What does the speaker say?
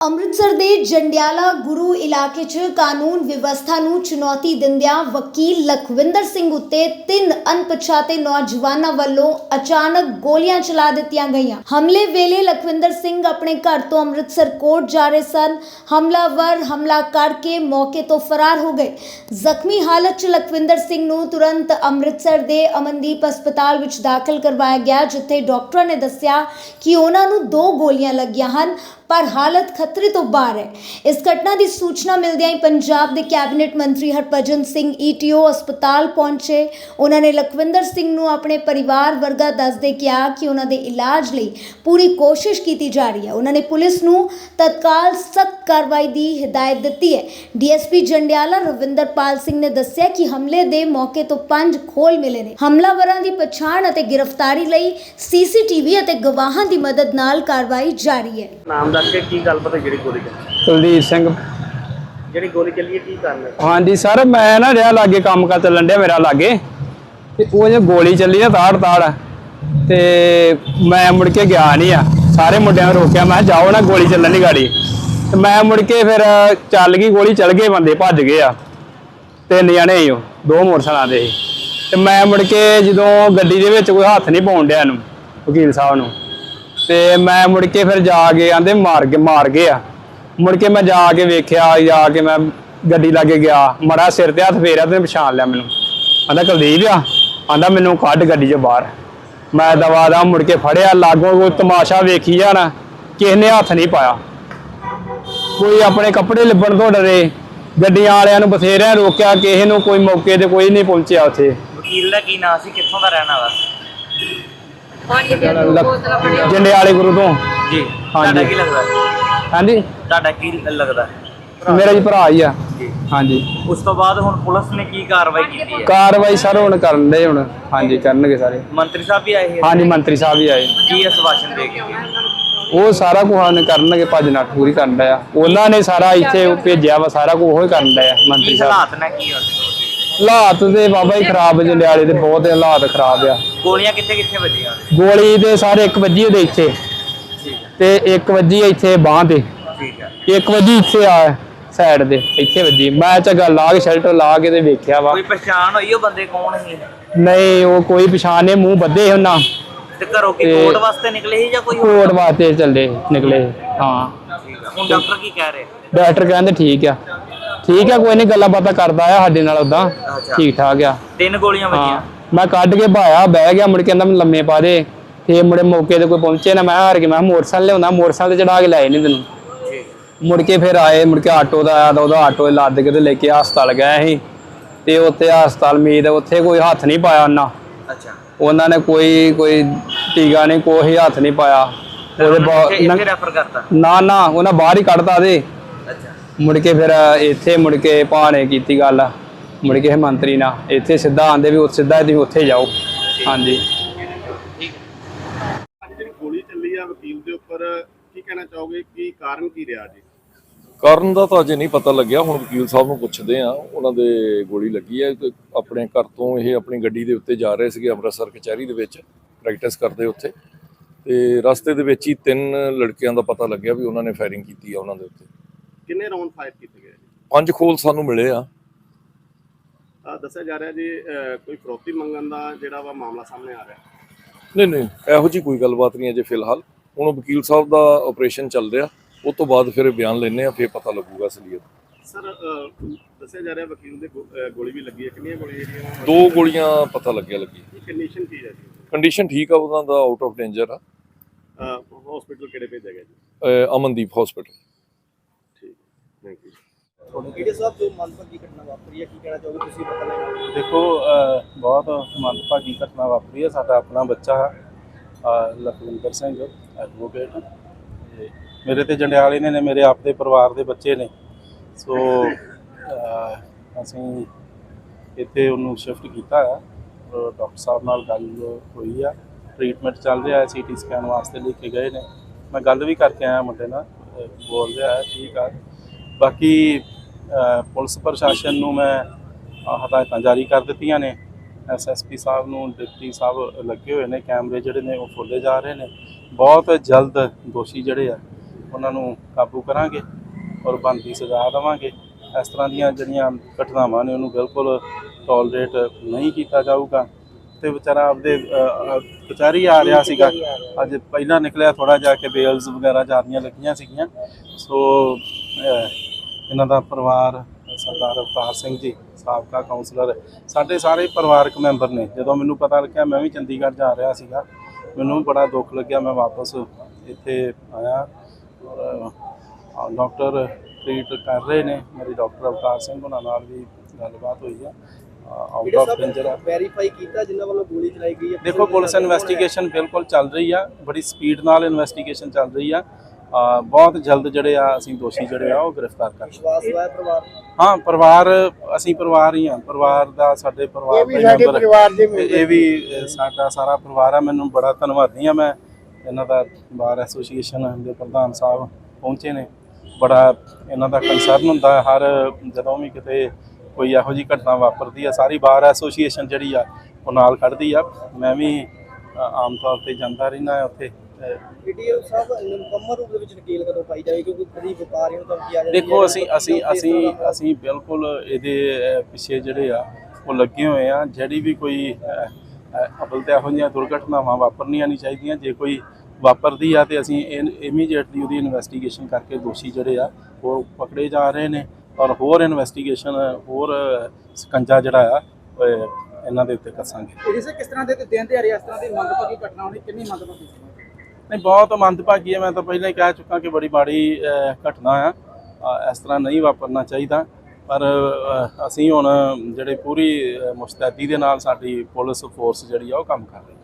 ਅੰਮ੍ਰਿਤਸਰ ਦੇ ਜੰਡਿਆਲਾ ਗੁਰੂ ਇਲਾਕੇ 'ਚ ਕਾਨੂੰਨ ਵਿਵਸਥਾ ਨੂੰ ਚੁਣੌਤੀ ਦਿੰਦਿਆਂ ਵਕੀਲ ਲਖਵਿੰਦਰ ਸਿੰਘ ਉੱਤੇ ਤਿੰਨ ਅਣਪਛਾਤੇ ਨੌਜਵਾਨਾਂ ਵੱਲੋਂ ਅਚਾਨਕ ਗੋਲੀਆਂ ਚਲਾ ਦਿੱਤੀਆਂ ਗਈਆਂ। ਹਮਲੇ ਵੇਲੇ ਲਖਵਿੰਦਰ ਸਿੰਘ ਆਪਣੇ ਘਰ ਤੋਂ ਅੰਮ੍ਰਿਤਸਰ ਕੋਰਟ ਜਾ ਰਹੇ ਸਨ। ਹਮਲਾਵਰ ਹਮਲਾ ਕਰਕੇ ਮੌਕੇ ਤੋਂ ਫਰਾਰ ਹੋ ਗਏ। ਜ਼ਖਮੀ ਹਾਲਤ 'ਚ ਲਖਵਿੰਦਰ ਸਿੰਘ ਨੂੰ ਤੁਰੰਤ ਅੰਮ੍ਰਿਤਸਰ ਦੇ ਅਮਨਦੀਪ ਹਸਪਤਾਲ ਵਿੱਚ ਦਾਖਲ ਕਰਵਾਇਆ ਗਿਆ, ਜਿੱਥੇ ਡਾਕਟਰਾਂ ਨੇ ਦੱਸਿਆ ਕਿ ਉਹਨਾਂ ਨੂੰ ਦੋ ਗੋਲੀਆਂ ਲੱਗੀਆਂ ਹਨ। ਪਰ ਹਾਲਤ ਖਤਰੇ ਤੋਂ ਬਾਹਰ ਹੈ। ਇਸ ਘਟਨਾ ਦੀ ਸੂਚਨਾ ਮਿਲਦਿਆਂ ਹੀ ਪੰਜਾਬ ਦੇ ਕੈਬਨਿਟ ਮੰਤਰੀ ਹਰਭਜਨ ਸਿੰਘ ਈਟੀਓ ਹਸਪਤਾਲ ਪਹੁੰਚੇ। ਉਹਨਾਂ ਨੇ ਲਖਵਿੰਦਰ ਸਿੰਘ ਨੂੰ ਆਪਣੇ ਪਰਿਵਾਰ ਵਰਗਾ ਦੱਸਦੇ ਕਿਹਾ ਕਿ ਉਹਨਾਂ ਦੇ ਇਲਾਜ ਲਈ ਪੂਰੀ ਕੋਸ਼ਿਸ਼ ਕੀਤੀ ਜਾ ਰਹੀ ਹੈ। ਉਹਨਾਂ ਨੇ ਪੁਲਿਸ ਨੂੰ ਤਤਕਾਲ ਸਖਤ ਕਾਰਵਾਈ ਦੀ ਹਦਾਇਤ ਦਿੱਤੀ ਹੈ। ਡੀਐਸਪੀ ਜੰਡਿਆਲਾ ਰਵਿੰਦਰਪਾਲ ਸਿੰਘ ਨੇ ਦੱਸਿਆ ਕਿ ਹਮਲੇ ਦੇ ਮੌਕੇ ਤੋਂ ਪੰਜ ਖੋਲ ਮਿਲੇ ਨੇ। ਹਮਲਾਵਰਾਂ ਦੀ ਪਛਾਣ ਅਤੇ ਗ੍ਰਿਫਤਾਰੀ ਲਈ ਸੀਸੀਟੀਵੀ ਅਤੇ ਗਵਾਹਾਂ ਦੀ ਮਦਦ ਨਾਲ ਕਾਰਵਾਈ ਜਾਰੀ ਹੈ। ਨਾਮ ਦੱਸ ਕੇ ਕੀ ਗੱਲ ਪਤਾ ਜਿਹੜੀ ਗੋਲੀ ਚੱਲੀ? ਕੁਲਦੀਪ ਸਿੰਘ। ਜਿਹੜੀ ਗੋਲੀ ਚੱਲੀ ਹੈ ਕੀ ਕਾਰਨ ਹੈ? ਹਾਂਜੀ ਸਰ ਮੈਂ ਨਾ ਰਿਹਾ ਲਾਗੇ ਕੰਮ ਕਰ ਚੱਲਣ ਡਿਆ ਮੇਰਾ ਲਾਗੇ ਤੇ ਉਹ ਜੇ ਗੋਲੀ ਚੱਲੀ ਨਾ ਤਾੜ ਤਾੜ ਤੇ ਮੈਂ ਮੁੜ ਕੇ ਗਿਆ ਨਹੀਂ ਆ। ਸਾਰੇ ਮੁੰਡਿਆਂ ਨੂੰ ਰੋਕਿਆ ਮੈਂ ਕਿਹਾ ਜਾਓ ਨਾ ਗੋਲੀ ਚੱਲਣ ਦੀ ਗਾੜੀ। ਤੇ ਮੈਂ ਮੁੜ ਕੇ ਫਿਰ ਚੱਲ ਗਈ, ਗੋਲੀ ਚੱਲ ਗਏ ਬੰਦੇ, ਭੱਜ ਗਏ ਆ। ਤਿੰਨ ਜਣੇ ਸੀ ਉਹ, ਦੋ ਮੋਟਰਸਾਈਕਲਾਂ ਦੇ ਤੇ ਮੈਂ ਮੁੜ ਕੇ ਜਦੋਂ ਗੱਡੀ ਦੇ ਵਿੱਚ ਕੋਈ ਹੱਥ ਨਹੀਂ ਪਾਉਣ ਡਿਆ ਨੂੰ ਵਕੀਲ ਸਾਹਿਬ ਨੂੰ। ਤੇ ਮੈਂ ਮੁੜ ਕੇ ਫਿਰ ਜਾ ਕੇ ਆਂਦੇ ਮਾਰ ਕੇ ਮਾਰ ਗਏ ਆ। ਮੁੜ ਕੇ ਮੈਂ ਜਾ ਕੇ ਵੇਖਿਆ, ਜਾ ਕੇ ਮੈਂ ਗੱਡੀ ਲਾਗੇ ਗਿਆ। ਮੜਾ ਸਿਰ ਤੇ ਹੱਥ ਫੇਰਿਆ ਤੇ ਪਛਾਣ ਲਿਆ ਮੈਨੂੰ। ਆਂਦਾ, ਕੁਲਦੀਪ ਆ। ਆਂਦਾ, ਮੈਨੂੰ ਕੱਢ ਗੱਡੀ 'ਚੋਂ ਬਾਹਰ। ਮੈਂ ਦਵਾ ਦਾ ਮੁੜ ਕੇ ਫੜਿਆ, ਲਾਗੋਂ ਕੋਈ ਤਮਾਸ਼ਾ ਵੇਖੀ ਜਾਣਾ, ਕਿਸੇ ਨੇ ਹੱਥ ਨਹੀਂ ਪਾਇਆ। ਕੋਈ ਆਪਣੇ ਕੱਪੜੇ ਲਿਬਣ ਤੋਂ ਡਰੇ ਗੱਡੀਆਂ ਵਾਲਿਆਂ ਨੂੰ ਬਥੇਰਿਆਂ ਰੋਕਿਆ ਕਿਸੇ ਨੂੰ ਕੋਈ ਮੌਕੇ ਤੇ ਕੋਈ ਨਹੀਂ ਪਹੁੰਚਿਆ ਉੱਥੇ। ਵਕੀਲ ਦਾ ਕੀ ਨਾਮ ਸੀ? ਕਿੱਥੋਂ ਦਾ ਰਹਿਣ ਵਾਲਾ ਜੰਡਿਆਲੇ ਗੁਰੂ ਤੋਂ। ਜੀ। ਹਾਂਜੀ। ਤੁਹਾਡਾ ਕੀ ਲੱਗਦਾ? ਹਾਂਜੀ। ਤੁਹਾਡਾ ਕੀ ਲੱਗਦਾ? ਮੇਰਾ ਜੀ ਭਰਾ ਹੀ ਆ। ਜੀ। ਹਾਂਜੀ। ਉਸ ਤੋਂ ਬਾਅਦ ਹੁਣ ਪੁਲਿਸ ਨੇ ਕੀ ਕਾਰਵਾਈ ਕੀਤੀ ਹੈ? ਕਾਰਵਾਈ ਸਰ ਹੁਣ ਕਰਨ ਦੇ ਹੁਣ। ਹਾਂਜੀ ਕਰਨਗੇ ਸਾਰੇ। ਮੰਤਰੀ ਸਾਹਿਬ ਵੀ ਆਏ ਹੈ ਹਾਂਜੀ ਮੰਤਰੀ ਸਾਹਿਬ ਵੀ ਆਏ। ਕੀ ਅਸਵਾਸ਼ਨ ਦੇ ਕੇ? ਗਏ? ਉਹ ਸਾਰਾ ਕੁਝ ਹਨ ਕਰਨਗੇ ਭੱਜ ਨੱਠ ਪੂਰੀ ਕਰਨ ਦਾ ਆ। ਉਹਨਾਂ ਨੇ ਸਾਰਾ ਇੱਥੇ ਭੇਜਿਆ ਵਾ ਸਾਰਾ ਕੁਝ ਉਹ ਹੀ ਕਰਨ ਦਾ ਆ ਮੰਤਰੀ ਸਾਹਿਬ। ਹਾਲਾਤ ਨੇ ਕੀ ਹੋਏ ਹਾਲਾਤ ਦੇ ਬਾਬਾ ਹੀ ਖਰਾਬ ਜੰਡਿਆਲੇ ਦੇ ਬਹੁਤ ਹਾਲਾਤ ਖਰਾਬ ਆ। ਗੋਲੀਆਂ ਕਿੱਥੇ ਕਿੱਥੇ ਵੱਜੀਆਂ? ਗੋਲੀ ਦੇ ਸਾਰੇ ਇੱਕ ਵੱਜੀ ਉਹਦੇ ਇੱਥੇ। ਠੀਕ ਹੈ ਤੇ ਇੱਕ ਵੱਜੀ ਇੱਥੇ ਬਾਹ ਤੇ। ਠੀਕ ਹੈ ਇੱਕ ਵੱਜੀ ਇੱਥੇ ਆ ਸਾਈਡ ਦੇ ਇੱਥੇ ਵੱਜੀ। ਮੈਂ ਝੱਗਾ ਲਾ ਕੇ ਸ਼ੈਲਟਰ ਲਾ ਕੇ ਤੇ ਵੇਖਿਆ ਵਾ। ਕੋਈ ਪਛਾਣ ਹੋਈ ਉਹ ਬੰਦੇ ਕੌਣ ਸੀ? ਨਹੀਂ ਉਹ ਕੋਈ ਪਛਾਣ ਨਹੀਂ ਮੂੰਹ ਬੱਧੇ ਉਹਨਾਂ। ਤੇ ਘਰੋਂ ਕੀ ਤੇ- ਕੋਰਟ ਵਾਸਤੇ ਨਿਕਲੇ ਸੀ ਜਾਂ ਕੋਈ ਹੋਰ? ਕੋਟ ਵਾਸਤੇ ਚੱਲੇ ਨਿਕਲੇ ਹਾਂ। ਠੀਕ ਹੈ ਹੁਣ ਡਾਕਟਰ ਕੀ ਕਹਿ ਰਹੇ? ਡਾਕਟਰ ਕਹਿੰਦੇ ਠੀਕ ਆ। ਠੀਕ ਆ ਕੋਈ ਨਹੀਂ ਗੱਲਾਂ ਬਾਤਾਂ ਕਰਦਾ ਆ ਸਾਡੇ ਨਾਲ ਉਦਾਂ ਅੱਛਾ। ਠੀਕ ਠਾਕ ਆ। ਤਿੰਨ ਗੋਲੀਆਂ ਹਾਂ। ਵੱਜੀਆਂ। ਮੈਂ ਕੱਢ ਕੇ ਭਾਇਆ ਬਹਿ ਗਿਆ ਮੁੜ ਕੇ ਕਹਿੰਦਾ ਮੈਨੂੰ ਲੰਮੇ ਪਾ ਦੇ। ਤੇ ਮੁੜੇ ਮੌਕੇ ਤੇ ਕੋਈ ਪਹੁੰਚੇ ਨਾ ਮੈਂ ਹਾਰ ਕੇ ਮੈਂ ਕਿਹਾ ਮੋਟਰਸਾਈਕਲ ਲਿਆਉਂਦਾ ਮੋਟਰਸਾਈਕਲ ਤੇ ਚੜਾ ਕੇ ਲਾਏ ਨਹੀਂ ਤੈਨੂੰ। ਠੀਕ। ਮੁੜ ਕੇ ਫਿਰ ਆਏ ਮੁੜ ਕੇ ਆਟੋ ਦਾ ਆਇਆ ਤਾਂ ਉਹਦਾ ਆਟੋ ਲੱਦ ਕੇ ਤੇ ਲੈ ਕੇ ਹਸਪਤਾਲ ਗਏ ਸੀ। ਤੇ ਉੱਥੇ ਹਸਪਤਾਲ ਮੀਦ ਉੱਥੇ ਕੋਈ ਹੱਥ ਨਹੀਂ ਪਾਇਆ ਉਹਨਾਂ। ਅੱਛਾ। ਉਹਨਾਂ ਨੇ ਕੋਈ ਕੋਈ ਟੀਕਾ ਨਹੀਂ ਕੋਈ ਹੱਥ ਨਹੀਂ ਪਾਇਆ। ਉਹਦੇ ਇੱਥੇ ਬਾ- ਰੈਫਰ ਕਰਤਾ? ਨਾ ਨਾ ਉਹਨਾਂ ਬਾਹਰ ਹੀ ਕੱਢਤਾ ਦੇ। ਅੱਛਾ। ਮੁੜ ਕੇ ਫਿਰ ਇੱਥੇ ਮੁੜ ਕੇ ਭਾਣੇ ਕੀਤੀ ਗੱਲ। ਮੁੜ ਕੇ ਇਹ ਮੰਤਰੀ ਨਾਲ। ਇੱਥੇ ਸਿੱਧਾ ਆਂਦੇ ਵੀ ਉਹ ਸਿੱਧਾ ਤੁਸੀਂ ਉੱਥੇ ਜਾਓ। ਹਾਂਜੀ। ਜਿਹੜੀ ਗੋਲੀ ਚੱਲੀ ਆ ਵਕੀਲ ਦੇ ਉੱਪਰ ਕੀ ਕਹਿਣਾ ਚਾਹੋਗੇ? ਕੀ ਕਾਰਨ ਕੀ ਰਿਹਾ ਜੀ? ਕਾਰਨ ਦਾ ਤਾਂ ਅਜੇ ਨਹੀਂ ਪਤਾ ਲੱਗਿਆ ਹੁਣ ਵਕੀਲ ਸਾਹਿਬ ਨੂੰ ਪੁੱਛਦੇ ਆ ਉਹਨਾਂ ਦੇ ਗੋਲੀ ਲੱਗੀ ਹੈ ਆਪਣੇ ਘਰ ਤੋਂ ਇਹ ਆਪਣੀ ਗੱਡੀ ਦੇ ਉੱਤੇ ਜਾ ਰਹੇ ਸੀਗੇ ਅੰਮ੍ਰਿਤਸਰ ਕਚਹਿਰੀ ਦੇ ਵਿੱਚ ਪ੍ਰੈਕਟਿਸ ਕਰਦੇ ਉੱਥੇ। ਤੇ ਰਸਤੇ ਦੇ ਵਿੱਚ ਹੀ ਤਿੰਨ ਲੜਕਿਆਂ ਦਾ ਪਤਾ ਲੱਗਿਆ ਵੀ ਉਹਨਾਂ ਨੇ ਫਾਇਰਿੰਗ ਕੀਤੀ ਆ ਉਹਨਾਂ ਦੇ ਉੱਤੇ। ਕਿੰਨੇ ਰਾਉਂਡ ਫਾਇਰ ਕੀਤੇ ਗਏ? ਪੰਜ ਖੋਲ ਸਾਨੂੰ ਮਿਲੇ ਆ। ਦੱਸਿਆ ਜਾ ਰਿਹਾ ਜੀ ਕੋਈ ਫਰੋਤੀ ਮੰਗਣ ਦਾ ਜਿਹੜਾ ਵਾ ਮਾਮਲਾ ਸਾਹਮਣੇ ਆ ਰਿਹਾ। ਨਹੀਂ ਨਹੀਂ ਇਹੋ ਜੀ ਕੋਈ ਗੱਲਬਾਤ ਨਹੀਂ ਅਜੇ ਫਿਲਹਾਲ। ਹੁਣ ਵਕੀਲ ਸਾਹਿਬ ਦਾ ਆਪਰੇਸ਼ਨ ਚੱਲ ਰਿਹਾ। ਉਹ ਤੋਂ ਬਾਅਦ ਫਿਰ ਬਿਆਨ ਲੈਣੇ ਆ ਫਿਰ ਪਤਾ ਲੱਗੂਗਾ ਅਸਲੀਅਤ। ਸਰ ਦੱਸਿਆ ਜਾ ਰਿਹਾ ਵਕੀਲ ਦੇ ਗੋਲੀ ਵੀ ਲੱਗੀ ਹੈ। ਕਿੰਨੀਆਂ ਗੋਲੀਆਂ ਜਿਹੜੀਆਂ ਦੋ ਗੋਲੀਆਂ ਪਤਾ ਲੱਗਿਆ ਲੱਗੀ। ਕੰਡੀਸ਼ਨ ਕੀ ਹੈ ਜੀ? ਕੰਡੀਸ਼ਨ ਠੀਕ ਆ ਉਹਨਾਂ ਦਾ ਆਊਟ ਆਫ ਡੇਂਜਰ ਆ। ਹਸਪੀਟਲ ਕਿਹੜੇ ਭੇਜਿਆ ਗਿਆ ਜੀ? ਅਮਨਦੀਪ ਹਸਪੀਟਲ ਠੀਕ ਥੈਂਕ ਯੂ ਜਿਹੜੇ ਸਾਹਿਬ ਜੋ ਮੰਦਭਾਗੀ ਘਟਨਾ ਵਾਪਰੀ ਹੈ? ਕੀ ਕਹਿਣਾ ਚਾਹੋਗੇ ਤੁਸੀਂ ਪਤਾ ਲੱਗਾ ਦੇਖੋ ਬਹੁਤ ਮੰਦਭਾਗੀ ਘਟਨਾ ਵਾਪਰੀ ਹੈ। ਸਾਡਾ ਆਪਣਾ ਬੱਚਾ ਲਖਵਿੰਦਰ ਸਿੰਘ ਐਡਵੋਕੇਟ ਮੇਰੇ ਤੇ ਜੰਡਿਆਲੇ ਨੇ ਨੇ, ਮੇਰੇ ਆਪ ਦੇ ਪਰਿਵਾਰ ਦੇ ਬੱਚੇ ਨੇ। ਸੋ ਅਸੀਂ ਇੱਥੇ ਉਹਨੂੰ ਸ਼ਿਫਟ ਕੀਤਾ ਆ। ਡਾਕਟਰ ਸਾਹਿਬ ਨਾਲ ਗੱਲ ਹੋਈ ਆ। ਟ੍ਰੀਟਮੈਂਟ ਚੱਲ ਰਿਹਾ ਹੈ ਸੀਟੀ ਸਕੈਨ ਵਾਸਤੇ ਲੈ ਕੇ ਗਏ ਨੇ। ਮੈਂ ਗੱਲ ਵੀ ਕਰਕੇ ਆਇਆ ਮੁੰਡੇ ਨਾਲ, ਬੋਲ ਰਿਹਾ ਹੈ, ਠੀਕ ਆ। ਬਾਕੀ ਪੁਲਿਸ ਪ੍ਰਸ਼ਾਸਨ ਨੂੰ ਮੈਂ ਹਦਾਇਤਾਂ ਜਾਰੀ ਕਰ ਦਿੱਤੀਆਂ ਨੇ। ਐਸਐਸਪੀ ਸਾਹਿਬ ਨੂੰ, ਡਿਪਟੀ ਸਾਹਿਬ ਲੱਗੇ ਹੋਏ ਨੇ, ਕੈਮਰੇ ਜਿਹੜੇ ਨੇ ਉਹ ਖੋਲੇ ਜਾ ਰਹੇ ਨੇ। ਬਹੁਤ ਜਲਦ ਦੋਸ਼ੀ ਜਿਹੜੇ ਆ ਉਹਨਾਂ ਨੂੰ ਕਾਬੂ ਕਰਾਂਗੇ ਔਰ ਬਣਦੀ ਸਜ਼ਾ ਦੇਵਾਂਗੇ। ਇਸ ਤਰ੍ਹਾਂ ਦੀਆਂ ਜਿਹੜੀਆਂ ਘਟਨਾਵਾਂ ਨੇ ਉਹਨੂੰ ਬਿਲਕੁਲ ਟੋਲਰੇਟ ਨਹੀਂ ਕੀਤਾ ਜਾਊਗਾ। ਤੇ ਵਿਚਾਰਾ ਆਪਦੇ ਕਚਹਿਰੀ ਆ ਰਿਹਾ ਸੀਗਾ। ਅੱਜ ਪਹਿਲਾਂ ਨਿਕਲਿਆ ਥੋੜਾ ਜਾ ਕੇ ਬੇਲਸ ਵਗੈਰਾ ਜਾਂਦੀਆਂ ਲੱਗੀਆਂ ਸੀਗੀਆਂ। ਸੋ ਇਹਨਾਂ ਦਾ ਪਰਿਵਾਰ ਸਰਦਾਰ ਅਵਤਾਰ ਸਿੰਘ ਜੀ ਸਾਬਕਾ ਕਾਉਂਸਲਰ ਸਾਡੇ ਸਾਰੇ ਪਰਿਵਾਰਕ ਮੈਂਬਰ ਨੇ। ਜਦੋਂ ਮੈਨੂੰ ਪਤਾ ਲੱਗਿਆ ਮੈਂ ਵੀ ਚੰਡੀਗੜ੍ਹ ਜਾ ਰਿਹਾ ਸੀਗਾ। ਮੈਨੂੰ ਬੜਾ ਦੁੱਖ ਲੱਗਿਆ ਮੈਂ ਵਾਪਸ ਇੱਥੇ ਆਇਆ। ਔਰ ਡਾਕਟਰ ਟ੍ਰੀਟ ਕਰ ਰਹੇ ਨੇ। ਮੇਰੀ ਡਾਕਟਰ ਅਵਤਾਰ ਸਿੰਘ ਉਹਨਾਂ ਨਾਲ ਵੀ ਗੱਲਬਾਤ ਹੋਈ ਆ। ਆਊਟ ਆਫ ਡੇਂਜਰ ਆ। ਵੈਰੀਫਾਈ ਕੀਤਾ ਜਿਨ੍ਹਾਂ ਵੱਲੋਂ ਗੋਲੀ ਚਲਾਈ ਗਈ ਹੈ? ਦੇਖੋ ਪੁਲਿਸ ਇਨਵੈਸਟੀਗੇਸ਼ਨ ਬਿਲਕੁਲ ਚੱਲ ਰਹੀ ਆ। ਬੜੀ ਸਪੀਡ ਨਾਲ ਇਨਵੈਸਟੀਗੇਸ਼ਨ ਚੱਲ ਰਹੀ ਆ। ਬਹੁਤ ਜਲਦ ਜਿਹੜੇ ਆ ਅਸੀਂ ਦੋਸ਼ੀ ਜਿਹੜੇ ਆ ਉਹ ਗ੍ਰਿਫਤਾਰ ਕਰ ਵਿਸ਼ਵਾਸ ਹੋਇਆ ਪਰਿਵਾਰ। ਹਾਂ ਪਰਿਵਾਰ ਅਸੀਂ ਪਰਿਵਾਰ ਹੀ ਹਾਂ ਪਰਿਵਾਰ ਦਾ ਸਾਡੇ ਪਰਿਵਾਰ ਦੇ ਮੈਂਬਰ ਪਰਿਵਾਰ ਦੇ ਤੇ ਇਹ ਵੀ ਸਾਡਾ ਸਾਰਾ ਪਰਿਵਾਰ ਆ। ਮੈਨੂੰ ਬੜਾ ਧੰਨਵਾਦੀ ਆ ਮੈਂ। ਇਹਨਾਂ ਦਾ ਬਾਰ ਐਸੋਸੀਏਸ਼ਨ ਦੇ ਪ੍ਰਧਾਨ ਸਾਹਿਬ ਪਹੁੰਚੇ ਨੇ। ਬੜਾ ਇਹਨਾਂ ਦਾ ਕੰਸਰਨ ਹੁੰਦਾ ਹਰ ਜਦੋਂ ਵੀ ਕਿਤੇ ਕੋਈ ਇਹੋ ਜਿਹੀ ਘਟਨਾ ਵਾਪਰਦੀ ਆ ਸਾਰੀ ਬਾਰ ਐਸੋਸੀਏਸ਼ਨ ਜਿਹੜੀ ਆ ਉਹ ਨਾਲ ਖੜਦੀ ਆ। ਮੈਂ ਵੀ ਆਮ ਤੌਰ ਤੇ ਜਾਂਦਾ ਰਹਿੰਦਾ ਆ ਉੱਥੇ। ਅ, ਵੀਡੀਓ ਸਾਹਿਬ ਮੁਕੰਮਲ ਰੂਪ ਦੇ ਵਿੱਚ ਨਕੀਲ ਕਦੋਂ ਪਾਈ ਜਾਵੇ? ਕਿਉਂਕਿ ਕਦੀ ਵਪਾਰੀਆਂ ਨੂੰ ਧਮਕੀ ਆ ਜਾਂਦੀ ਦੇਖੋ ਅਸੀਂ ਅਸੀਂ ਅਸੀਂ ਅਸੀਂ ਬਿਲਕੁਲ ਇਹਦੇ ਪਿੱਛੇ ਜਿਹੜੇ ਆ ਉਹ ਲੱਗੇ ਹੋਏ ਆ। ਜਿਹੜੀ ਵੀ ਕੋਈ ਅਵਲ ਤੇ ਇਹੋ ਜਿਹੀਆਂ ਦੁਰਘਟਨਾਵਾਂ ਵਾਪਰਨੀਆਂ ਨਹੀਂ ਚਾਹੀਦੀਆਂ। ਜੇ ਕੋਈ ਵਾਪਰਦੀ ਆ ਤੇ ਅਸੀਂ ਇਮੀਡੀਏਟਲੀ ਉਹਦੀ ਇਨਵੈਸਟੀਗੇਸ਼ਨ ਕਰਕੇ ਦੋਸ਼ੀ ਜਿਹੜੇ ਆ ਉਹ ਪਕੜੇ ਜਾ ਰਹੇ ਨੇ ਔਰ ਹੋਰ ਇਨਵੈਸਟੀਗੇਸ਼ਨ ਹੋਰ ਸਕੰਜਾ ਜਿਹੜਾ ਆ ਇਹਨਾਂ ਦੇ ਉੱਤੇ ਕੱਸਾਂਗੇ। ਇਹਦੇ ਕਿਸ ਤਰ੍ਹਾਂ ਦੇ ਦਿਨ ਦਿਹਾੜੇ ਇਸ ਤਰ੍ਹਾਂ ਦੀ ਮੰਦਭਾਗੀ ਘਟਨਾ ਹੋਣੀ ਕਿੰਨੀ ਮੰਦਭਾਗੀ ਨਹੀਂ ਬਹੁਤ ਮੰਦਭਾਗੀ ਹੈ। ਮੈਂ ਤਾਂ ਪਹਿਲਾਂ ਹੀ ਕਹਿ ਚੁੱਕਾ ਕਿ ਬੜੀ ਮਾੜੀ ਘਟਨਾ ਆ। ਇਸ ਤਰ੍ਹਾਂ ਨਹੀਂ ਵਾਪਰਨਾ ਚਾਹੀਦਾ। ਪਰ ਅਸੀਂ ਹੁਣ ਜਿਹੜੇ ਪੂਰੀ ਮੁਸਤੈਦੀ ਦੇ ਨਾਲ ਸਾਡੀ ਪੁਲਿਸ ਫੋਰਸ ਜਿਹੜੀ ਆ ਉਹ ਕੰਮ ਕਰ ਰਹੀ ਹੈ।